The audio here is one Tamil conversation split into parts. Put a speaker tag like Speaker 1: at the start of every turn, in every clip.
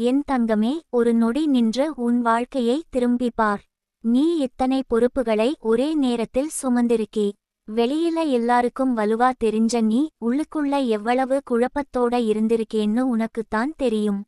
Speaker 1: என் தங்கமே ஒரு நொடி நின்று உன் வாழ்க்கையை திரும்பிப்பார். நீ இத்தனை பொறுப்புகளை ஒரே நேரத்தில் சுமந்திருக்கே. வெளியில எல்லாருக்கும் வலுவா தெரிஞ்ச நீ உள்ளுக்குள்ள எவ்வளவு குழப்பத்தோட இருந்திருக்கேன்னு உனக்குத்தான் தெரியும்.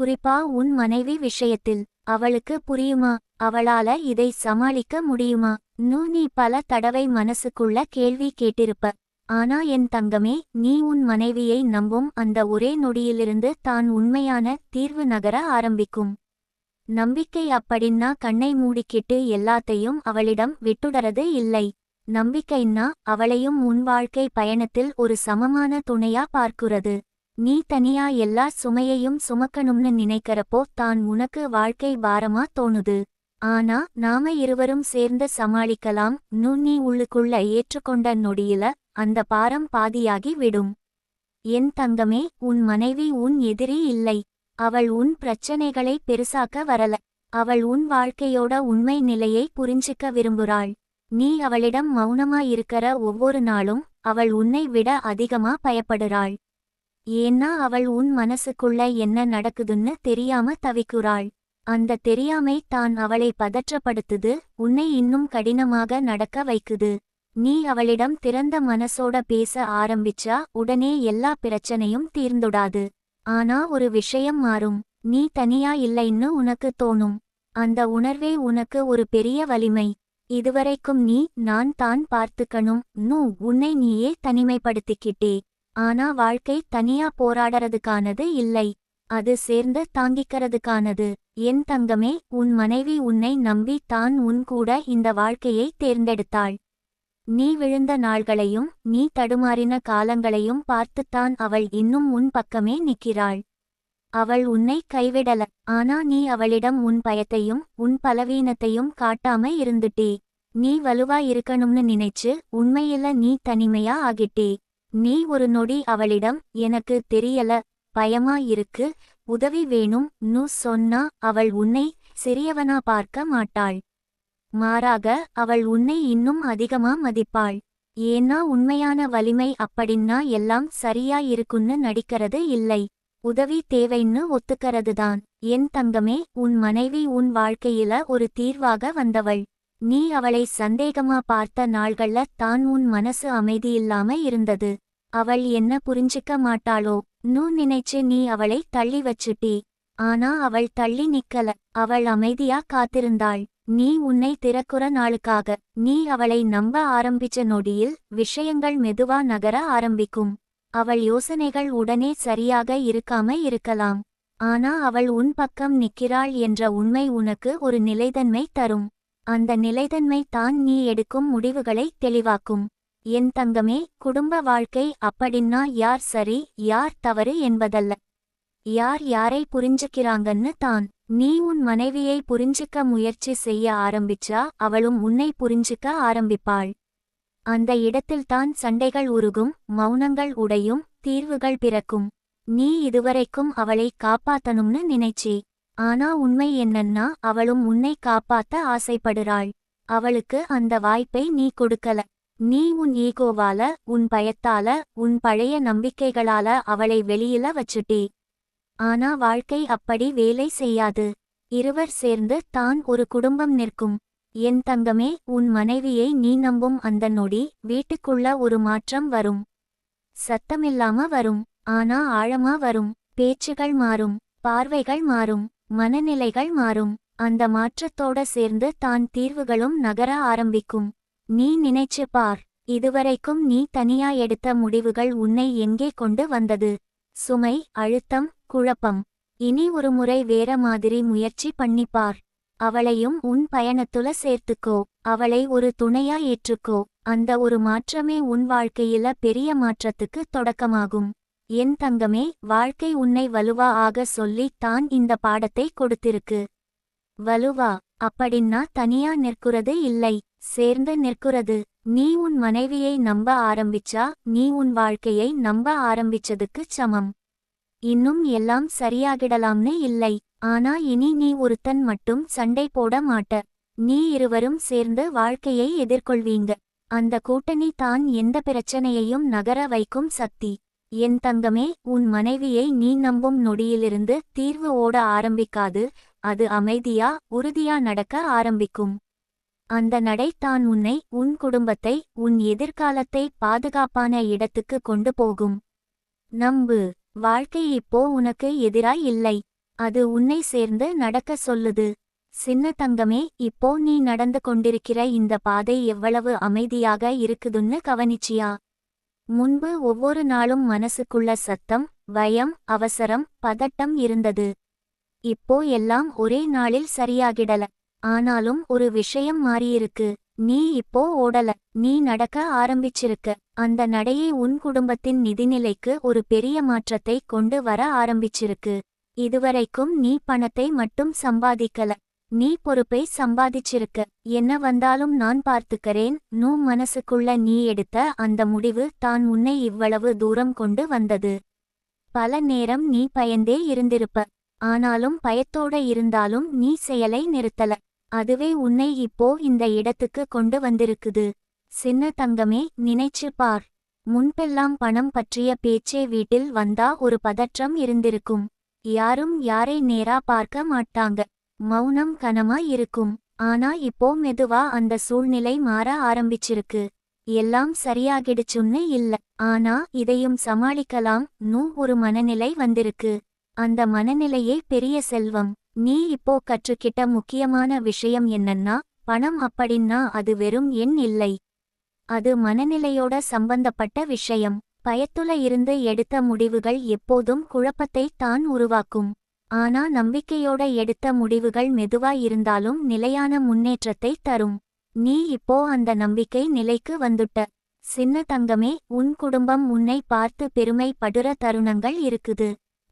Speaker 1: குறிப்பா உன் மனைவி விஷயத்தில் அவளுக்கு புரியுமா? அவளால இதை சமாளிக்க முடியுமா? நூ நீ பல தடவை மனசுக்குள்ள கேள்வி கேட்டிருப்ப. ஆனா என் தங்கமே நீ உன் மனைவியை நம்பும் அந்த ஒரே நொடியிலிருந்து தான் உண்மையான தீர்வு நகர ஆரம்பிக்கும். நம்பிக்கை அப்படின்னா கண்ணை மூடிக்கிட்டு எல்லாத்தையும் அவளிடம் விட்டுடறது இல்லை. நம்பிக்கைன்னா அவளையும் உன் வாழ்க்கை பயணத்தில் ஒரு சமமான துணையா பார்க்குறது. நீ தனியா எல்லா சுமையையும் சுமக்கணும்னு நினைக்கிறப்போ தான் உனக்கு வாழ்க்கை பாரமா தோணுது. ஆனா நாம இருவரும் சேர்ந்து சமாளிக்கலாம். நுண்ணி நீ உள்ளுக்குள்ள ஏற்றுக்கொண்ட நொடியில அந்த பாரம் பாதியாகி விடும். என் தங்கமே உன் மனைவி உன் எதிரி இல்லை. அவள் உன் பிரச்சனைகளை பெருசாக்க வரல. அவள் உன் வாழ்க்கையோட உண்மை நிலையை புரிஞ்சிக்க விரும்புறாள் நீ அவளிடம் மௌனமா ஒவ்வொரு நாளும் அவள் உன்னை விட அதிகமா பயப்படுறாள் ஏன்னா அவள் உன் மனசுக்குள்ள என்ன நடக்குதுன்னு தெரியாம தவிக்குறாள். அந்த தெரியாமை தான் அவளை பதற்றப்படுத்துது உன்னை இன்னும் கடினமாக நடக்க வைக்குது. நீ அவளிடம் திறந்த மனசோட பேச ஆரம்பிச்சா உடனே எல்லா பிரச்சனையும் தீர்ந்துடாது. ஆனா ஒரு விஷயம் மாறும். நீ தனியா இல்லைன்னு உனக்கு தோணும். அந்த உணர்வே உனக்கு ஒரு பெரிய வலிமை. இதுவரைக்கும் நீ நான் தான் பார்த்துக்கணும். நூ உன்னை நீயே தனிமைப்படுத்திக்கிட்டே. ஆனா வாழ்க்கை தனியா போராடறதுக்கானது இல்லை. அது சேர்ந்து தாங்கிக்கிறதுக்கானது. என் தங்கமே உன் மனைவி உன்னை நம்பி தான் உன் கூட இந்த வாழ்க்கையை தேர்ந்தெடுத்தாள். நீ விழுந்த நாள்களையும் நீ தடுமாறின காலங்களையும் பார்த்துத்தான் அவள் இன்னும் உன் பக்கமே நிற்கிறாள். அவள் உன்னை கைவிடல ஆனா நீ அவளிடம் உன் பயத்தையும் உன் பலவீனத்தையும் காட்டாம இருந்துட்டே. நீ வலுவா இருக்கணும்னு நினைச்சு உண்மையில நீ தனிமையா ஆகிட்டே. நீ ஒரு நொடி அவளிடம் எனக்கு தெரியல பயமா இருக்கு உதவி வேணும் நு சொன்னா அவள் உன்னை சிறியவனா பார்க்க மாட்டாள். மாறாக அவள் உன்னை இன்னும் அதிகமா மதிப்பாள். ஏன்னா உண்மையான வலிமை அப்படின்னா எல்லாம் சரியா இருக்குன்னு நடிக்கிறது இல்லை. உதவி தேவைன்னு ஒத்துக்கறதுதான். என் தங்கமே உன் மனைவி உன் வாழ்க்கையில ஒரு தீர்வாக வந்தவள். நீ அவளை சந்தேகமா பார்த்த நாள்கள்ல தான் உன் மனசு அமைதியில்லாம இருந்தது. அவள் என்ன புரிஞ்சிக்க மாட்டாளோ நூ நினைச்சு நீ அவளை தள்ளி வச்சுட்டி. ஆனா அவள் தள்ளி நிக்கல. அவள் அமைதியா காத்திருந்தாள். நீ உன்னை திறக்குற நாளுக்காக நீ அவளை நம்ப ஆரம்பிச்ச நொடியில் விஷயங்கள் மெதுவா நகர ஆரம்பிக்கும். அவள் யோசனைகள் உடனே சரியாக இருக்காம இருக்கலாம். ஆனா அவள் உன் பக்கம் நிற்கிறாள் என்ற உண்மை உனக்கு ஒரு நிலைதன்மை தரும். அந்த நிலைதன்மை தான் நீ எடுக்கும் முடிவுகளை தெளிவாக்கும். என் தங்கமே குடும்ப வாழ்க்கை அப்படின்னா யார் சரி யார் தவறு என்பதல்ல. யார் யாரை புரிஞ்சுக்கிறாங்கன்னு தான். நீ உன் மனைவியை புரிஞ்சுக்க முயற்சி செய்ய ஆரம்பிச்சா அவளும் உன்னை புரிஞ்சுக்க ஆரம்பிப்பாள். அந்த இடத்தில்தான் சண்டைகள் உருகும் மௌனங்கள் உடையும் தீர்வுகள் பிறக்கும். நீ இதுவரைக்கும் அவளை காப்பாத்தணும்னு நினைச்சி. ஆனா உண்மை என்னன்னா அவளும் உன்னை காப்பாத்த ஆசைப்படுறாள். அவளுக்கு அந்த வாய்ப்பை நீ கொடுக்கல. நீ உன் ஈகோவால உன் பயத்தால உன் பழைய நம்பிக்கைகளால அவளை வெளியில வச்சுட்டே. ஆனா வாழ்க்கை அப்படி வேலை செய்யாது. இருவர் சேர்ந்து தான் ஒரு குடும்பம் நிற்கும். என் தங்கமே உன் மனைவியை நீ நம்பும் அந்த நொடி வீட்டுக்குள்ள ஒரு மாற்றம் வரும். சத்தமில்லாம வரும். ஆனா ஆழமா வரும். பேச்சுகள் மாறும். பார்வைகள் மாறும். மனநிலைகள் மாறும். அந்த மாற்றத்தோட சேர்ந்து தான் தீர்வுகளும் நகர ஆரம்பிக்கும். நீ நினைச்சு பார். இதுவரைக்கும் நீ தனியா எடுத்த முடிவுகள் உன்னை எங்கே கொண்டு வந்தது? சுமை அழுத்தம் குழப்பம். இனி ஒரு முறை வேற மாதிரி முயற்சி பண்ணிப்பார். அவளையும் உன் பயணத்துல சேர்த்துக்கோ. அவளை ஒரு துணையா ஏற்றுக்கோ. அந்த ஒரு மாற்றமே உன் வாழ்க்கையில பெரிய மாற்றத்துக்கு தொடக்கமாகும். என் தங்கமே வாழ்க்கை உன்னை வலுவா ஆக சொல்லி தான் இந்த பாடத்தை கொடுத்திருக்கு. வலுவா? அப்படின்னா தனியா நிற்குறது இல்லை. சேர்ந்து நிற்கிறது. நீ உன் மனைவியை நம்ப ஆரம்பிச்சா நீ உன் வாழ்க்கையை நம்ப ஆரம்பிச்சதுக்கு சமம். இன்னும் எல்லாம் சரியாகிடலாம்னு இல்லை. ஆனா இனி நீ ஒருத்தன் மட்டும் சண்டை போட மாட்ட. நீ இருவரும் சேர்ந்து வாழ்க்கையை எதிர்கொள்வீங்க. அந்த கூட்டணி தான் எந்த பிரச்சனையையும் நகர வைக்கும் சக்தி. என் தங்கமே உன் மனைவியை நீ நம்பும் நொடியிலிருந்து தீர்வு ஓட ஆரம்பிக்காது. அது அமைதியா உறுதியா நடக்க ஆரம்பிக்கும். அந்த நடை தான் உன்னை உன் குடும்பத்தை உன் எதிர்காலத்தை பாதுகாப்பான இடத்துக்கு கொண்டு போகும். நம்பு. வாழ்க்கை இப்போ உனக்கு எதிராய் இல்லை. அது உன்னை சேர்ந்து நடக்க சொல்லுது. சின்ன தங்கமே இப்போ நீ நடந்து கொண்டிருக்கிற இந்த பாதை எவ்வளவு அமைதியாக இருக்குதுன்னு கவனிச்சியா? முன்பு ஒவ்வொரு நாளும் மனசுக்குள்ள சத்தம் பயம் அவசரம் பதட்டம் இருந்தது. இப்போ எல்லாம் ஒரே நாளில் சரியாகிடல. ஆனாலும் ஒரு விஷயம் மாறியிருக்கு. நீ இப்போ ஓடல நீ நடக்க ஆரம்பிச்சிருக்க. அந்த நடையை உன் குடும்பத்தின் நிதிநிலைக்கு ஒரு பெரிய மாற்றத்தை கொண்டு வர ஆரம்பிச்சிருக்கு. இதுவரைக்கும் நீ பணத்தை மட்டும் சம்பாதிக்கல. நீ பொறுப்பை சம்பாதிச்சிருக்க. என்ன வந்தாலும் நான் பார்த்துக்கறேன். நூ மனசுக்குள்ள நீ எடுத்த அந்த முடிவு தான் உன்னை இவ்வளவு தூரம் கொண்டு வந்தது. பல நேரம் நீ பயந்தே இருந்திருப்ப. ஆனாலும் பயத்தோட இருந்தாலும் நீ செயலை நிறுத்தல. அதுவே உன்னை இப்போ இந்த இடத்துக்கு கொண்டு வந்திருக்குது. சின்ன தங்கமே நினைச்சு பார். முன்பெல்லாம் பணம் பற்றிய பேச்சே வீட்டில் வந்தா ஒரு பதற்றம் இருந்திருக்கும். யாரும் யாரை நேரா பார்க்க மாட்டாங்க. மௌனம் கனமா இருக்கும். ஆனா இப்போ மெதுவா அந்த சூழ்நிலை மாற ஆரம்பிச்சிருக்கு. எல்லாம் சரியாகிடுச்சுன்னு இல்ல. ஆனா இதையும் சமாளிக்கலாம். நூ ஒரு மனநிலை வந்திருக்கு. அந்த மனநிலையே பெரிய செல்வம். நீ இப்போ கற்றுக்கிட்ட முக்கியமான விஷயம் என்னன்னா பணம் அப்படின்னா அது வெறும் எண் இல்லை. அது மனநிலையோட சம்பந்தப்பட்ட விஷயம். பயத்துல இருந்து எடுத்த முடிவுகள் எப்போதும் குழப்பத்தை தான் உருவாக்கும். ஆனா நம்பிக்கையோட எடுத்த முடிவுகள் மெதுவா இருந்தாலும் நிலையான முன்னேற்றத்தை தரும். நீ இப்போ அந்த நம்பிக்கை நிலைக்கு வந்துட்ட. சின்ன தங்கமே உன் குடும்பம் உன்னை பார்த்து பெருமை படுற தருணங்கள் இருக்குது.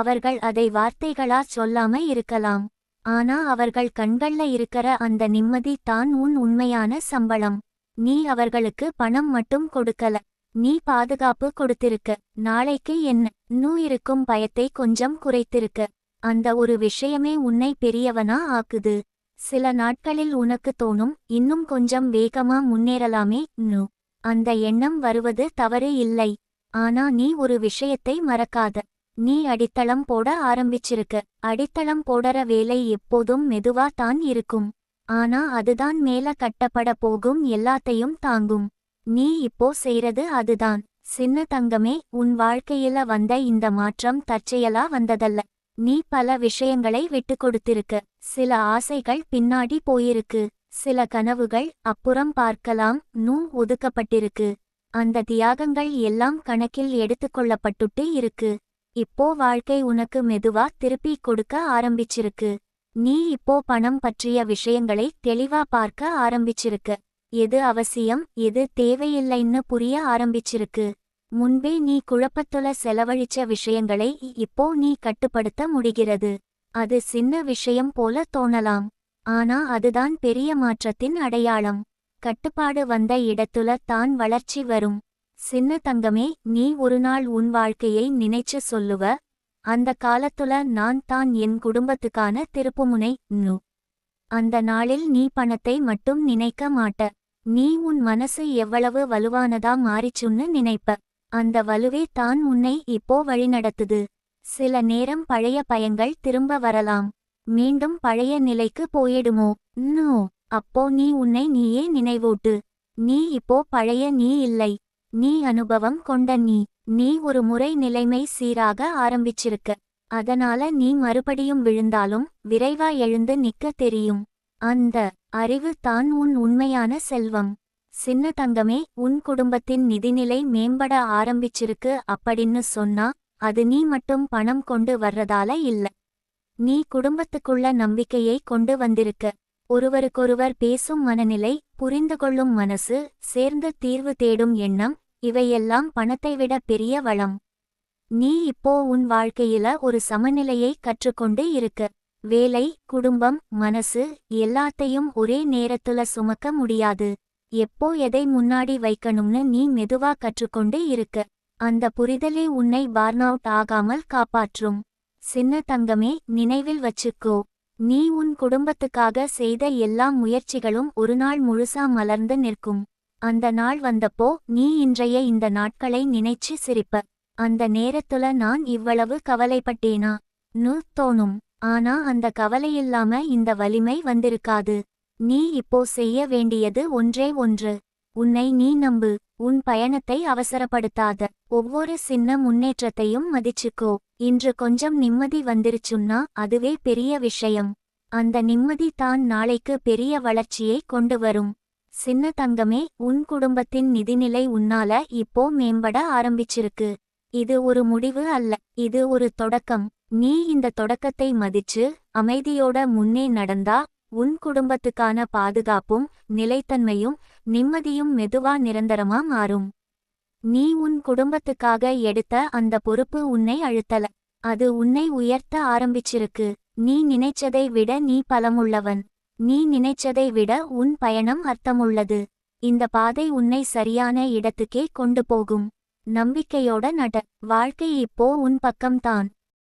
Speaker 1: அவர்கள் அதை வார்த்தைகளா சொல்லாம இருக்கலாம். ஆனா அவர்கள் கண்கள்ல இருக்கற அந்த நிம்மதி தான் உன் உண்மையான சம்பளம். நீ அவர்களுக்கு பணம் மட்டும் கொடுக்கல. நீ பாதுகாப்பு கொடுத்திருக்க. நாளைக்கு என்ன நூ இருக்கும் பயத்தை கொஞ்சம் குறைத்திருக்க. அந்த ஒரு விஷயமே உன்னை பெரியவனா ஆக்குது. சில நாட்களில் உனக்கு தோணும் இன்னும் கொஞ்சம் வேகமா முன்னேறலாமே நு. அந்த எண்ணம் வருவது தவறு இல்லை. ஆனா நீ ஒரு விஷயத்தை மறக்காத. நீ அடித்தளம் போட ஆரம்பிச்சிருக்க. அடித்தளம் போடற வேலை எப்போதும் மெதுவா தான் இருக்கும். ஆனா அதுதான் மேல கட்டப்பட போகும் எல்லாத்தையும் தாங்கும். நீ இப்போ செய்றது அதுதான். சின்ன தங்கமே உன் வாழ்க்கையில வந்த இந்த மாற்றம் தற்செயலா வந்ததல்ல. நீ பல விஷயங்களை விட்டு கொடுத்திருக்க. சில ஆசைகள் பின்னாடி போயிருக்கு. சில கனவுகள் அப்புறம் பார்க்கலாம். நூ ஒதுக்கப்பட்டிருக்கு. அந்த தியாகங்கள் எல்லாம் கணக்கில் எடுத்துக்கொள்ளப்பட்டுட்டு இருக்கு. இப்போ வாழ்க்கை உனக்கு மெதுவா திருப்பி கொடுக்க ஆரம்பிச்சிருக்கு. நீ இப்போ பணம் பற்றிய விஷயங்களை தெளிவா பார்க்க ஆரம்பிச்சிருக்க. எது அவசியம் எது தேவையில்லைன்னு புரிய ஆரம்பிச்சிருக்கு. முன்பே நீ குழப்பத்துல செலவழிச்ச விஷயங்களை இப்போ நீ கட்டுப்படுத்த முடிகிறது. அது சின்ன விஷயம் போல தோணலாம். ஆனா அதுதான் பெரிய மாற்றத்தின் அடையாளம். கட்டுப்பாடு வந்த இடத்துல தான் வளர்ச்சி வரும். சின்ன தங்கமே நீ ஒரு நாள் உன் வாழ்க்கையை நினைச்சு சொல்லுவ. அந்த காலத்துல நான் தான் என் குடும்பத்துக்கான திருப்புமுனை நு. அந்த நாளில் நீ பணத்தை மட்டும் நினைக்க மாட்ட. நீ உன் மனசு எவ்வளவு வலுவானதா மாறிச்சுன்னு நினைப்ப. அந்த வலுவே தான் உன்னை இப்போ வழிநடத்துது. சில நேரம் பழைய பயங்கள் திரும்ப வரலாம். மீண்டும் பழைய நிலைக்கு போயிடுமோ? நோ. அப்போ நீ உன்னை நீயே நினைவூட்டு. நீ இப்போ பழைய நீ இல்லை. நீ அனுபவம் கொண்ட நீ நீ ஒரு முறை நிலைமை சீராக ஆரம்பிச்சிருக்க. அதனால நீ மறுபடியும் விழுந்தாலும் விரைவா எழுந்து நிக்க தெரியும். அந்த அறிவு தான் உன் உண்மையான செல்வம். சின்ன தங்கமே உன் குடும்பத்தின் நிதிநிலை மேம்பட ஆரம்பிச்சிருக்கு அப்படின்னு சொன்னா அது நீ மட்டும் பணம் கொண்டு வர்றதால இல்ல. நீ குடும்பத்துக்குள்ள நம்பிக்கையை கொண்டு வந்திருக்க. ஒருவருக்கொருவர் பேசும் மனநிலை புரிந்து கொள்ளும் மனசு சேர்ந்து தீர்வு தேடும் எண்ணம் இவையெல்லாம் பணத்தை விட பெரிய வளம். நீ இப்போ உன் வாழ்க்கையில ஒரு சமநிலையை கற்றுக்கொண்டு இருக்க. வேலை குடும்பம் மனசு எல்லாத்தையும் ஒரே நேரத்துல சுமக்க முடியாது. எப்போ எதை முன்னாடி வைக்கணும்னு நீ மெதுவா கற்றுக்கொண்டு இருக்க. அந்த புரிதலே உன்னை பார்னவுட் ஆகாமல் காப்பாற்றும். சின்ன தங்கமே நினைவில் வச்சுக்கோ. நீ உன் குடும்பத்துக்காக செய்த எல்லா முயற்சிகளும் ஒரு நாள் முழுசா மலர்ந்து நிற்கும். அந்த நாள் வந்தப்போ நீ இன்றைய இந்த நாட்களை நினைச்சு சிரிப்ப. அந்த நேரத்துல நான் இவ்வளவு கவலைப்பட்டேனா? நு தோணும். ஆனா அந்த கவலையில்லாம இந்த வலிமை வந்திருக்காது. நீ இப்போ செய்ய வேண்டியது ஒன்றே ஒன்று. உன்னை நீ நம்பு. உன் பயணத்தை அவசரப்படுத்தாத. ஒவ்வொரு சின்ன முன்னேற்றத்தையும் மதிச்சுக்கோ. இன்று கொஞ்சம் நிம்மதி வந்துருச்சுன்னா அதுவே பெரிய விஷயம். அந்த நிம்மதி தான் நாளைக்கு பெரிய வளர்ச்சியை கொண்டு வரும். சின்ன தங்கமே உன் குடும்பத்தின் நிதிநிலை உன்னால இப்போ மேம்பட ஆரம்பிச்சிருக்கு. இது ஒரு முடிவு அல்ல இது ஒரு தொடக்கம். நீ இந்த தொடக்கத்தை மதிச்சு அமைதியோட முன்னே நடந்தா உன் குடும்பத்துக்கான பாதுகாப்பும் நிலைத்தன்மையும் நிம்மதியும் மெதுவா நிரந்தரமா மாறும். நீ உன் குடும்பத்துக்காக எடுத்த அந்த பொறுப்பு உன்னை அழுத்தல. அது உன்னை உயர்த்த ஆரம்பிச்சிருக்கு. நீ நினைச்சதை விட நீ பலமுள்ளவன். நீ நினைச்சதை விட உன் பயணம் அர்த்தமுள்ளது. இந்த பாதை உன்னை சரியான இடத்துக்கே கொண்டு போகும். நம்பிக்கையோட நட. வாழ்க்கை இப்போ உன் பக்கம்தான்.